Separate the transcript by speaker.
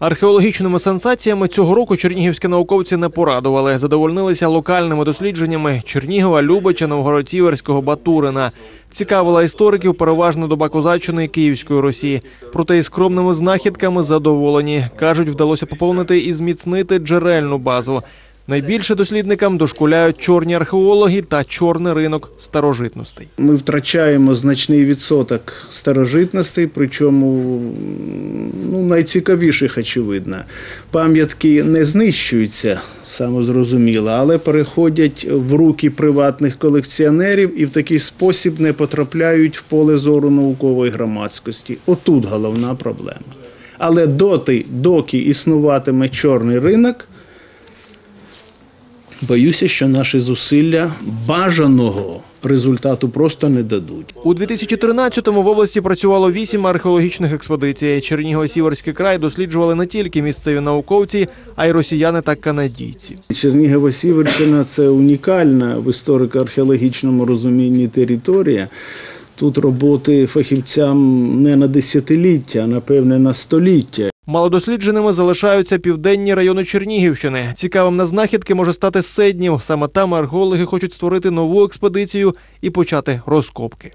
Speaker 1: Археологічними сенсаціями цього року чернігівські науковці не порадували. Задовольнилися локальними дослідженнями Чернігова, Любича, Новгород-Сіверського, Батурина. Цікавила істориків переважно доба козаччини і Київської Росії. Проте і скромними знахідками задоволені. Кажуть, вдалося поповнити і зміцнити джерельну базу. Найбільше дослідникам дошкуляють чорні археологи та чорний ринок старожитностей.
Speaker 2: Ми втрачаємо значний відсоток старожитностей, причому ну, найцікавіших, очевидно. Пам'ятки не знищуються, самозрозуміло, але переходять в руки приватних колекціонерів і в такий спосіб не потрапляють в поле зору наукової громадськості. Отут головна проблема. Але доти, доки існуватиме чорний ринок, боюся, що наші зусилля бажаного результату просто не дадуть.
Speaker 1: У 2013-му в області працювало вісім археологічних експедицій. Чернігово-Сіверський край досліджували не тільки місцеві науковці, а й росіяни та канадійці.
Speaker 2: Чернігова-Сіверщина це унікальна в історико-археологічному розумінні територія. Тут роботи фахівцям не на десятиліття, а напевне на століття.
Speaker 1: Малодослідженими залишаються південні райони Чернігівщини. Цікавим на знахідки може стати Седнів. Саме там археологи хочуть створити нову експедицію і почати розкопки.